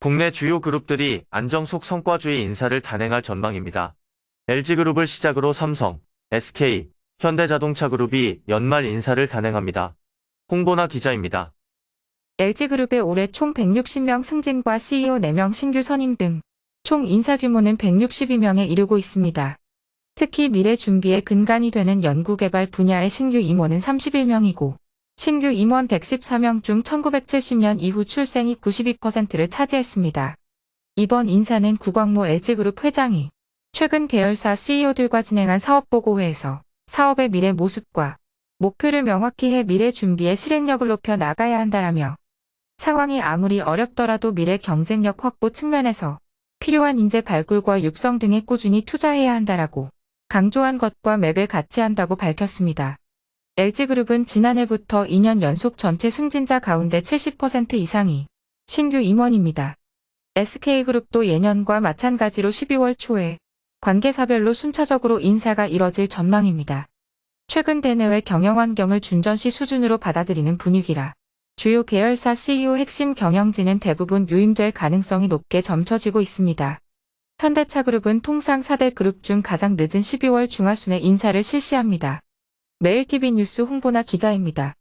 국내 주요 그룹들이 안정속 성과주의 인사를 단행할 전망입니다. LG그룹을 시작으로 삼성, SK, 현대자동차그룹이 연말 인사를 단행합니다. 홍보나 기자입니다. LG그룹의 올해 총 160명 승진과 CEO 4명 신규 선임 등 총 인사 규모는 162명에 이르고 있습니다. 특히 미래 준비에 근간이 되는 연구개발 분야의 신규 임원은 31명이고 신규 임원 114명 중 1970년 이후 출생이 92%를 차지했습니다. 이번 인사는 구광모 LG그룹 회장이 최근 계열사 CEO들과 진행한 사업보고회에서 사업의 미래 모습과 목표를 명확히 해 미래 준비의 실행력을 높여 나가야 한다라며 상황이 아무리 어렵더라도 미래 경쟁력 확보 측면에서 필요한 인재 발굴과 육성 등에 꾸준히 투자해야 한다라고 강조한 것과 맥을 같이 한다고 밝혔습니다. LG그룹은 지난해부터 2년 연속 전체 승진자 가운데 70% 이상이 신규 임원입니다. SK그룹도 예년과 마찬가지로 12월 초에 관계사별로 순차적으로 인사가 이뤄질 전망입니다. 최근 대내외 경영 환경을 준전시 수준으로 받아들이는 분위기라 주요 계열사 CEO 핵심 경영진은 대부분 유임될 가능성이 높게 점쳐지고 있습니다. 현대차그룹은 통상 4대 그룹 중 가장 늦은 12월 중하순에 인사를 실시합니다. 매일TV 뉴스 홍보나 기자입니다.